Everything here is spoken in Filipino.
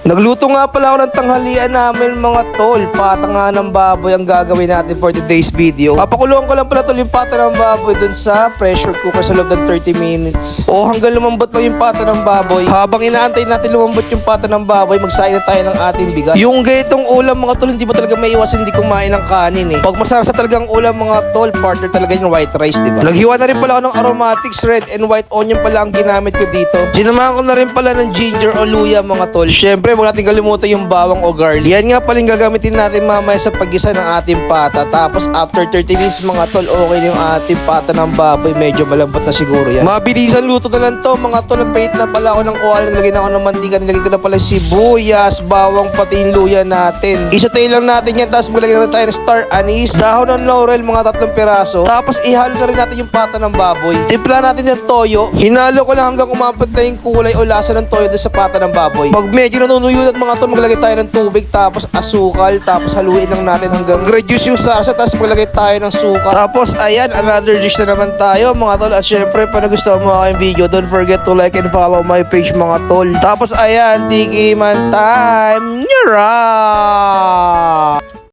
Nagluto nga pala ako ng tanghalian namin mga tol. Pata nga ng baboy ang gagawin natin for today's video. Papakulungan ko lang pala tol yung pata ng baboy dun sa pressure cooker sa loob ng 30 minutes. O hanggang lumambot lang yung pata ng baboy. Habang inaantay natin lumambot yung pata ng baboy, magsain na tayo ng ating bigas. Yung gaytong ulam mga tol, hindi mo talaga may iwas hindi kumain ng kanin eh. Pag masarap sa talagang ulam mga tol, partner talaga yung white rice, di ba? Naghiwa na rin pala ako ng aromatics, red and white onion pala ang ginamit ko dito. Sinamahan ko na rin pala ng ginger o luya mga tol. Syempre, huwag natin kalimutan yung bawang o garlic. Yan nga pala yung gagamitin natin mamaya sa pagisa ng ating pata. Tapos after 30 minutes mga tol, okay na yung ating pata ng baboy. Medyo malambot na siguro yan. Mabilisan luto na lang to mga tol. Nagpahit na pala ako ng kuwal. Nilagay na ako ng mantika. Nilagay ko na pala sibuyas, bawang, pati yung luya natin. Isotay lang natin yan. Tapos malagyan na tayo ng star anise, dahon ng laurel, mga tatlong piraso. Tapos ihalo na rin natin yung pata ng baboy. Timpla natin yung toyo. Hinalo ko lang hanggang umabot na yung kulay o lasa ng toyo sa pata ng baboy. Pag medyo nanunuyo at mga tol, maglagay tayo ng tubig, tapos asukal, tapos haluin lang natin hanggang reduce yung sasa, tapos maglagay tayo ng suka. Tapos ayan, another dish na naman tayo mga tol. At syempre, pa nagustuhan mo aking video, don't forget to like and follow my page mga tol. Tapos ayan, tiki man time. Nyara!